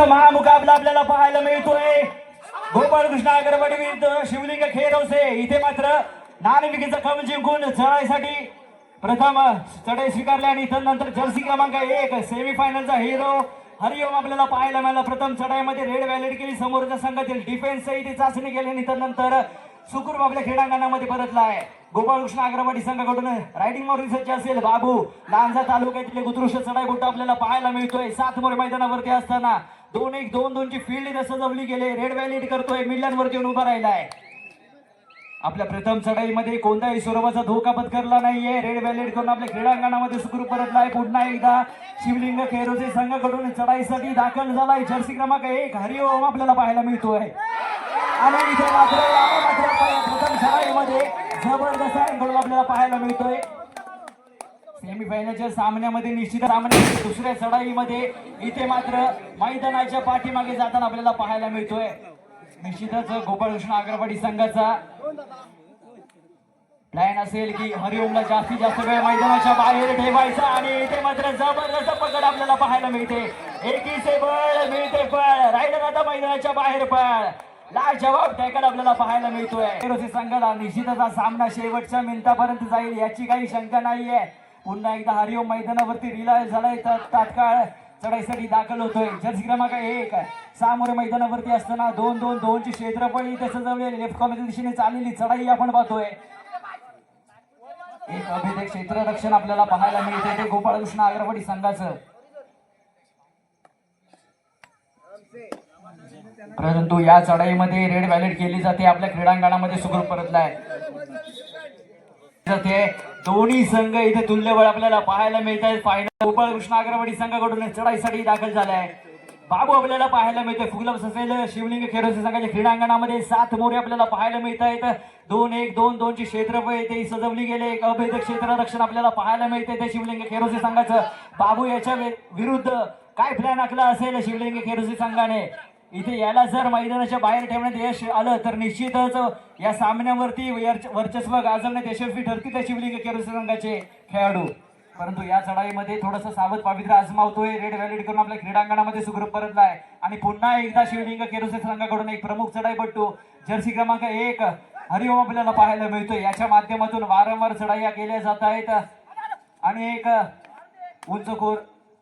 असा महामुकाबला आपल्याला पाहायला मिळतोय. गोपाळकृष्ण अगरवाडी विरुद्ध शिवलिंग खेरवसे इथे मात्र नाणेफिकीचा कम जिंकून चढाईसाठी प्रथम चढाई स्वीकारली आणि इथं नंतर जर्सी क्रमांक एक सेमीफायनलचा हिरो हरिओम आपल्याला पाहायला मिळाला. प्रथम चढाईमध्ये रेड व्हॅलेट केली. समोरच्या संघातील डिफेन्स इथे चाचणी केली आणि नंतर सुखरूप आपल्या क्रीडांगणामध्ये परतला आहे. गोपाळकृष्ण अग्रवाडी संघाकडून रायडिंग मोर असेल. बाबू लांजा तालुक्यातील उत्कृष्ट चढाई बोट आपल्याला पाहायला मिळतोय. सात मोर मैदानावरती असताना दोन एक दोन दोनची फील्ड इथे सजवली गेले. रेड व्हॅलिड करतोय. मिडल्यांवरती येऊन उभा राहिलाय. आपल्या प्रथम चढाईमध्ये कोणत्याही स्वरूपाचा धोका पत्करला नाहीये. रेड व्हॅलिड करून आपल्या क्रीडांगणामध्ये सुखरूप परतलाय पुन्हा एकदा शिवलिंग खेरोचे संघाकडून चढाईसाठी दाखल झालाय. जर्सी क्रमांक एक हरिओम आपल्याला पाहायला मिळतोय. आणि इथे मात्र प्रथम चढाईमध्ये जबरदस्त अँगल आपल्याला पाहायला मिळतोय. सेमीफायनलच्या सामन्यामध्ये निश्चित सामन्यामध्ये दुसऱ्या चढाईमध्ये इथे मात्र मैदानाच्या पाठीमागे जाताना आपल्याला पाहायला मिळतोय. निश्चितच गोपाळकृष्ण आगरवाडी संघाचा प्लॅन असेल की हरिओमला जास्तीत जास्त वेळ मैदानाच्या बाहेर ठेवायचा आणि इथे मात्र जबरदस्त पकड आपल्याला पाहायला मिळते. एकीचे बळ मिळते पळ राहिलं आता मैदानाच्या बाहेर पळ लाजवाब टॅकल आपल्याला पाहायला मिळतोय. केरोसी संघाला निश्चितच सामना शेवटच्या मिनिटापर्यंत जाईल याची काही शंका नाहीये. पुन्हा एकदा हरिओम मैदानावरती रिलाय झालाय तर तात्काळ चढाईसाठी दाखल होतोय. जर्सी क्रमांक एक. सामोरे मैदानावरती असताना दोन दोन दोनची क्षेत्रफळ इथे सजवलेली लेफ्ट कॉमेच्या दिशेने चाललेली चढाई आपण पाहतोय. एक अभिलेख क्षेत्ररक्षण आपल्याला पाहायला मिळते ते गोपाळकृष्ण अग्रवाडी संघाचं. परंतु या चढाईमध्ये रेड व्हॅलेट केली जाते. आपल्या क्रीडांगणामध्ये सुखरूप परतलाय. ते दोन्ही संघ इथे तुल्यबळ आपल्याला पाहायला मिळत आहेत फायनल गोपाळकृष्ण अग्रवाडी संघाकडून चढाईसाठी दाखल झालाय. बाबू आपल्याला पाहायला मिळतोय. फुगलस असेल शिवलिंग खेडोसे संघाच्या क्रीडांगणामध्ये सात मोरे आपल्याला पाहायला मिळत आहेत दोन एक दोन दोनची क्षेत्रफळ इथे सजवली गेले. एक अभेद क्षेत्ररक्षण आपल्याला पाहायला मिळते ते शिवलिंग खेरोसे संघाचं. बाबू याच्या विरुद्ध काय प्लॅन आखला असेल शिवलिंग खेरोसे संघाने? इथे याला जर मैदानाच्या बाहेर ठेवण्यात यश आलं तर निश्चितच या सामन्यावरती वर्चस्व गाजवण्यात यशस्वी ठरतील त्या शिवलिंग खेरोसे संघाचे खेळाडू. परंतु या चढाईमध्ये थोडस सावध पावित्र्य आजमावतोय. रेड व्हॅलिड करून आपल्या क्रीडांगणामध्ये सुखरूप परतलाय. आणि पुन्हा एकदा शिवलिंग केरोसे संघाकडून एक प्रमुख चढाईपट्टू जर्सी क्रमांक एक हरिओम आपल्याला पाहायला मिळतोय. याच्या माध्यमातून वारंवार चढाया केल्या जात आहेत. आणि एक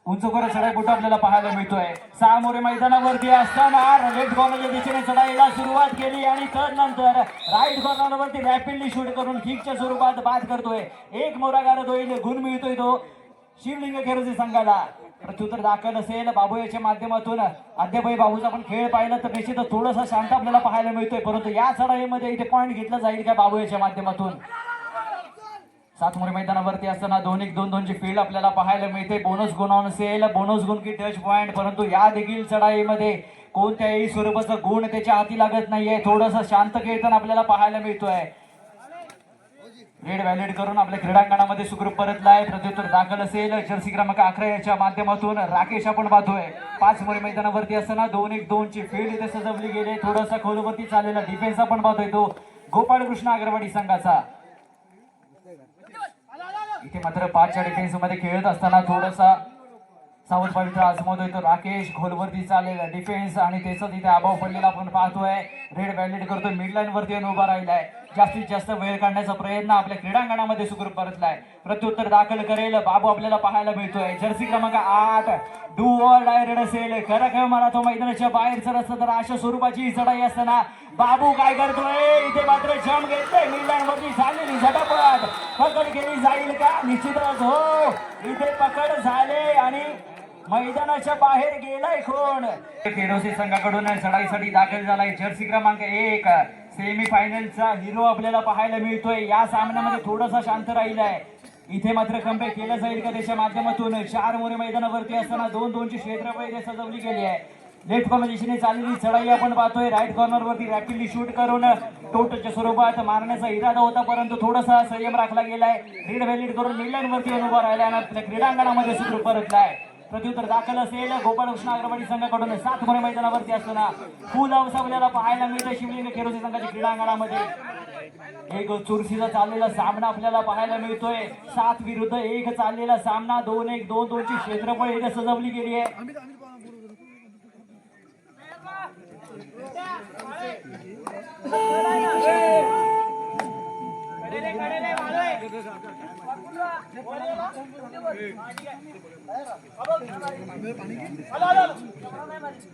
उंच उंचकोर चढाई कुठं आपल्याला पाहायला मिळतोय? सामोरे मैदानावरती असताना लेफ्ट कॉर्नरच्या दिशेने चढाईला सुरुवात केली आणि तर नंतर राईट कॉर्नरवरती रॅपिडली शूट करून किकच्या स्वरूपात बाद करतोय. एक मोरा गारद होईल गुण मिळतोय तो. शिवलिंग खेरोजी संघाला. प्रत्युत्तर दाखल असेल बाबू याच्या माध्यमातून. अद्यापही बाबूचा आपण खेळ पाहिला तर निश्चितच थोडासा शांत आपल्याला पाहायला मिळतोय. परंतु या चढाईमध्ये इथे पॉईंट घेतला जाईल का बाबू याच्या माध्यमातून? सातमोरी मैदानावरती असताना दोन एक दोन दोनची फील्ड आपल्याला पाहायला मिळते. बोनस गुण ऑन असेल बोनस गुण की टच पॉईंट परंतु या देखील चढाईमध्ये कोणत्याही स्वरूपाचा गुण त्याच्या हाती लागत नाहीये. थोडस शांत खेळताना आपल्याला पाहायला मिळतोय. रेड व्हॅलिड करून आपल्या क्रीडांगणामध्ये सुखरूप परतलाय. प्रत्युत्तर दाखल असेल. जर्सी क्रमांक अकरा याच्या माध्यमातून राकेश आपण पाहतोय. पाच मोरी मैदानावरती असताना दोन एक दोनची फील्ड इथे सजवली गेली. थोडासा खोलवरती चाललेला डिफेन्स आपण पाहतोय तो. गोपाळ कृष्ण अग्रवाडी संघाचा. इथे मात्र पाचच्या डिफेन्समध्ये खेळत असताना थोडासा सावध पवित्र आजमवतोय तो राकेश खोलवरती चालेल डिफेन्स आणि त्याचा तिथे अभाव पडलेला आपण पाहतोय. रेड व्हॅलिड करतोय. मिडलाईन वरती येऊन उभा राहिलाय. जास्तीत जास्त वेळ काढण्याचा प्रयत्न आपल्या क्रीडांगणामध्ये सुखरूप परतलाय. प्रत्युत्तर दाखल करेल. बाबू आपल्याला पाहायला मिळतोय. जर्सी क्रमांक आठ डू ऑल डायरेड असेल. खरं खरं मला तो मैदानाच्या बाहेरचा असतं तर अशा स्वरूपाची ही चढाई असताना बाबू काय करतोय? इथे मात्र जम घेतोय. मिडलाईन झालेली झटापट. पकड केली जाईल का? निश्चितच हो. इथे पकड झाले आणि मैदानाच्या बाहेर गेलाय कोण? केरोसी संघाकडून चढाईसाठी दाखल झालाय जर्सी क्रमांक एक. सेमी फायनलचा हिरो आपल्याला पाहायला मिळतोय. या सामन्यामध्ये थोडासा शांत राहिलाय. इथे मात्र कमबॅक केलं जाईल का त्याच्या माध्यमातून? चार मोरे मैदानावरती असताना दोन दोनची क्षेत्रफळ इथे सजवली गेली आहे. लेफ्ट कॉर्नर दिशेने चाललेली चढाई आपण पाहतोय. राईट कॉर्नरवरती रॅपिडली शूट करून टोटलच्या स्वरूपात मारण्याचा इरादा होता परंतु थोडासा संयम राखला गेलाय. रेड व्हॅलिड करून मिडलाईन वरती उभा राहिला आणि आपल्या क्रीडांगणामध्ये सुखरूप परतलाय. प्रत्युत्तर दाखल असेल. गोपालकृष्ण अग्रवाडी संघाकडून सात मोरे मैदानावरती असताना फुल हाऊस आपल्याला पाहायला मिळतं. शिवलिंग खेरोसी संघाच्या क्रीडांगणामध्ये. एक चुरशीचा चाललेला सामना आपल्याला पाहायला मिळतोय. सात विरुद्ध एक चाललेला सामना. दोन एक दोन दोनची क्षेत्रफळ इथे सजवली गेली आहे.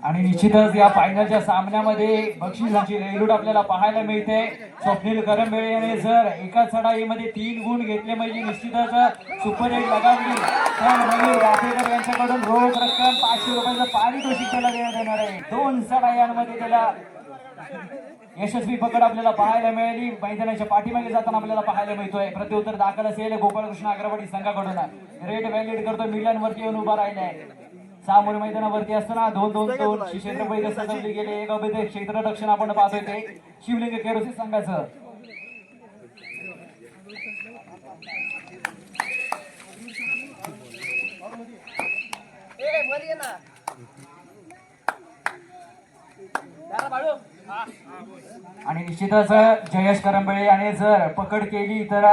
आणि निश्चितच या फायनलच्या सामन्यामध्ये बक्षिसाची रेलूट आपल्याला पाहायला मिळते. स्वप्नील करंबेळे याने जर एका चढाईमध्ये तीन गुण घेतले म्हणजे निश्चितच सुपर एट लगावली तर मयूर राठेकर यांच्याकडून रोख रक्कम पाचशे रुपयाचं पारितोषिक त्याला देण्यात येणार आहे. दोन चढायांमध्ये त्याला यशस्वी पकड आपल्याला पाहायला मिळाली. मैदानाच्या पाठीमागे जाताना आपल्याला पाहायला मिळतोय. प्रत्युत्तर दाखल असेल. गोपाळकृष्ण अग्रवाडी संघाकडून. रेड व्हॅलिड करतो मिलांवरती येऊन उभा राहिलाय. सामोर मैदानावरती असताना दोन दोन दोन. क्षेत्रफळ इथे गेले. एक अभेद क्षेत्ररक्षण आपण पाहतोय ते. शिवलिंग केरोसी संघाचं आणि निश्चितच जयेश करंबळे याने जर पकड केली तर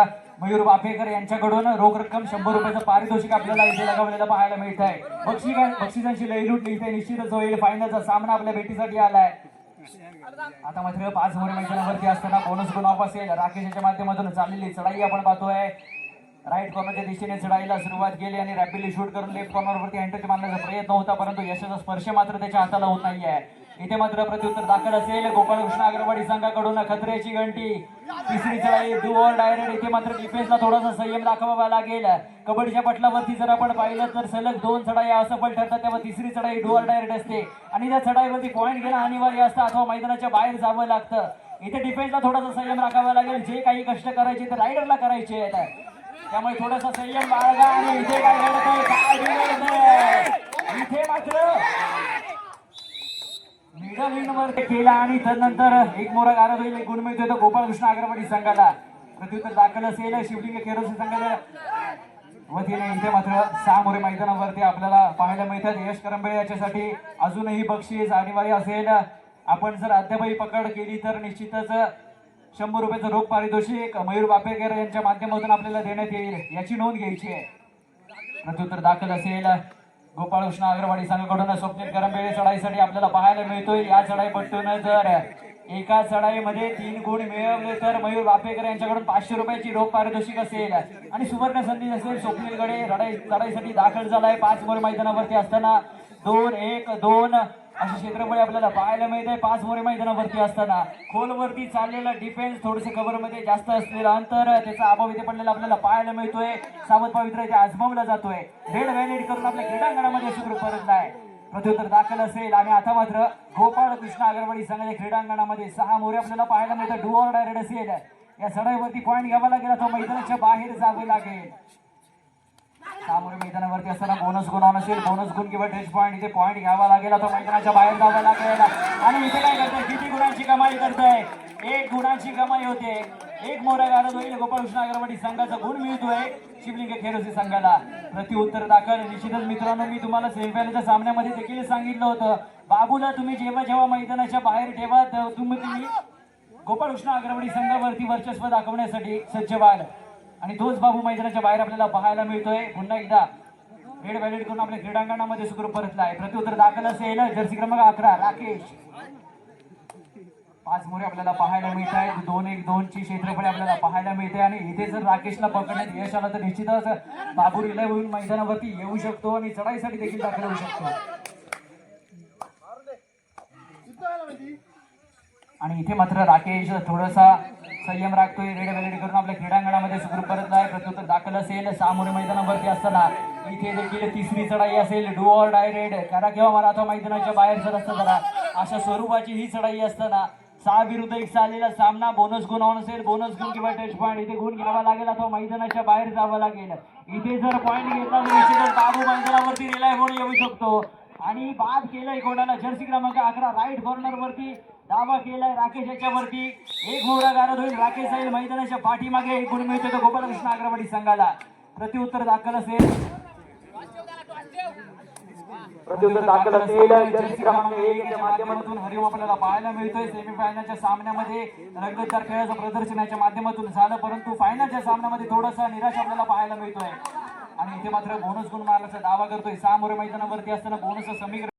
मयूर वाफेकर यांच्याकडून रोख रक्कम शंभर रुपयाचं पारितोषिक आपल्याला इथे लगावलेलं पाहायला मिळत आहे बक्षी बक्षिसांची लयलूट इथे निश्चितच होईल फायनलचा सामना आपल्या भेटीसाठी आलाय. आता मात्र पाच ओव्हर मैदानावरती असताना बोनस गुण ऑफ असेल राकेशच्या माध्यमातून चाललेली चढाई आपण पाहतोय. राईट कॉर्नरच्या दिशेने चढाईला सुरुवात केली आणि रॅपिडली शूट करून लेफ्ट कॉर्नरवरती हँडटच मारण्याचा प्रयत्न होता परंतु यशाचा स्पर्श मात्र त्याच्या हाताला होत नाहीये. इथे मात्र प्रत्युत्तर दाखल असेल गोपाळकृष्ण अग्रवाडी संघाकडून खत्रेची घंटी. तिसरी चढाई डू डायरेक्ट इथे मात्र डिफेन्सला थोडासा संयम दाखवावा लागेल. कबड्डीच्या पटलावरती जर आपण पाहिलं तर सलग दोन चढाई असफल ठरतात तेव्हा तिसरी चढाई डुअर डायरेक्ट असते. आणि त्या चढाईवरती पॉईंट घेणं अनिवार्य असतं अथवा मैदानाच्या बाहेर जावं लागतं. इथे डिफेन्सला थोडासा संयम राखावा लागेल. जे काही कष्ट करायचे ते रायडरला करायचे आहेत. त्यामुळे थोडासा संयम बाळगा आणि इथे काय घडत आहे इथे मात्र मिडल इन केला आणि त्यानंतर एक मोरा गारद होईल एक गुण मिळतोय तो गोपाळकृष्ण अग्रवाडी संघाला. प्रत्युत्तर दाखल असेल शिवलिंग केरोसी संघाला. वतीने इथे मात्र सहा मोरे मैदानावरती आपल्याला पाहायला मिळतात. यश करंबळे याच्यासाठी अजूनही बक्षीस अनिवार्य असेल. आपण जर अद्यापही पकड केली तर निश्चितच शंभर रुपयाचं रोख पारितोषिक मयूर बापेकर यांच्या माध्यमातून आपल्याला देण्यात येईल याची नोंद घ्यायची आहे. प्रत्युत्तर दाखल असेल. गोपाळकृष्ण अग्रवाडी संघाकडून स्वप्नील करंबेळे चढाईसाठी आपल्याला पाहायला मिळतोय. या चढाईपट्टून जर एका चढाईमध्ये तीन गुण मिळवले तर मयूर वापेकर यांच्याकडून पाचशे रुपयाची रोख पारितोषिक असेल. आणि सुवर्ण संधी असेल स्वप्नीलकडे. लढाई चढाईसाठी दाखल झालाय पाच वर मैदानावरती असताना. दोन एक दोन अशी क्षेत्रफळ आपल्याला पाहायला मिळत आहे पाच मोरे मैदानावरती असताना खोलवरती चाललेला डिफेन्स थोडस कव्हरमध्ये जास्त असलेलं अंतर त्याचा अभाव इथे पडलेला आपल्याला पाहायला मिळतोय. सावध पवित्र इथे आजमावला जातोय. रेड व्हॅलिड करून आपल्या क्रीडांगणामध्ये सुरू परतलाय प्रत्युत्तर दाखल असेल. आणि आता मात्र गोपाळ कृष्ण अगरवाडी संघाच्या क्रीडांगणामध्ये सहा मोरे आपल्याला पाहायला मिळतात. डुअर डायरेक्ट असेल. या चढाईवरती पॉईंट घ्यावा लागेल. तो मैदानाच्या बाहेर जावे लागेल. त्यामुळे मैदानावरती असताना बोनस गुण नसेल असेल. बोनस गुण किंवा टेस्ट पॉईंट इथे पॉईंट घ्यावा लागेल. आता मैदानाच्या बाहेर जावं लागेल. आणि इथे काय करताय? किती गुणांची कमाई करताय? एक गुणांची कमाई होते. एक मोरा गाडत होईल. गोपाळकृष्ण अगरवाडी संघाचा गुण मिळतोय. शिवलिंग खेरोसी संघाला प्रतिउत्तर दाखल. निश्चितच मित्रांनो मी तुम्हाला सेमीफायनलच्या सामन्यामध्ये देखील सांगितलं होतं. बाबूला तुम्ही जेव्हा जेव्हा मैदानाच्या बाहेर ठेवा तेव्हा तुम्ही तुम्ही गोपाळकृष्ण अग्रवाडी संघावरती वर्चस्व दाखवण्यासाठी सज्ज व्हाल. आणि तोच बाबू मैदानाच्या बाहेर आपल्याला पाहायला मिळतोय. पुन्हा एकदा रेड व्हॅलिड करून आपल्या क्रीडांगणामध्ये सुखरूप परतला आहे प्रत्युत्तर दाखल असेल. जर्सी क्रमांक अकरा राकेश. पाच मोरे आपल्याला पाहायला मिळत आहेत दोन एक दोन ची क्षेत्रफळे आपल्याला पाहायला मिळते आणि इथे जर राकेशला पकडण्यात यश आलं तर निश्चितच बाबू रिलय होऊन मैदानावरती येऊ शकतो आणि चढाईसाठी देखील दाखल होऊ शकतो. आणि इथे मात्र राकेश थोडासा संयम राखतोय. रेड व्हॅलिड करून आपल्या क्रीडांगणामध्ये सुखरूप परतला आहे. प्रत्युत्तर दाखल असेल. सामोरे मैदानावरती असताना इथे देखील तिसरी चढाई असेल. Do or die raid. करा किंवा मला अथवा मैदानाच्या बाहेर जर असतं जरा अशा स्वरूपाची ही चढाई असताना सहा विरुद्ध एक चाललेला सामना. बोनस गुण ऑन असेल बोनस गुण किंवा टच पॉईंट इथे गुण घ्यावा लागेल. अथवा मैदानाच्या बाहेर जावं लागेल. इथे जर पॉईंट घेतला तर निश्चितच बाबू मैदानावरती रिलाय होऊन येऊ शकतो. आणि बाद केलंय कोणाला? जर्सी क्रमांक अकरा. राईट कॉर्नर वरती दावा केलाय राकेश याच्यावरती एक मोहरा गारद होईल. राकेश जाईल मैदानाच्या पाठीमागे एक गुण मिळतो गोपालकृष्ण अग्रवाडी संघाला. प्रत्युत्तर दाखल असेल. प्रत्युत्तर दाखल असेल. जर्सी क्रमांक एक याच्या माध्यमातून हरिओम आपल्याला पाहायला मिळतोय. सेमीफायनलच्या सामन्यामध्ये रंगतदार खेळाचं प्रदर्शन याच्या माध्यमातून झालं परंतु फायनलच्या सामन्यामध्ये थोडासा निराश आपल्याला पाहायला मिळतोय. आणि इथे मात्र बोनस गुण मारण्याचा दावा करतोय. सहा मोरे मैदानावरती असताना बोनसचं समीकरण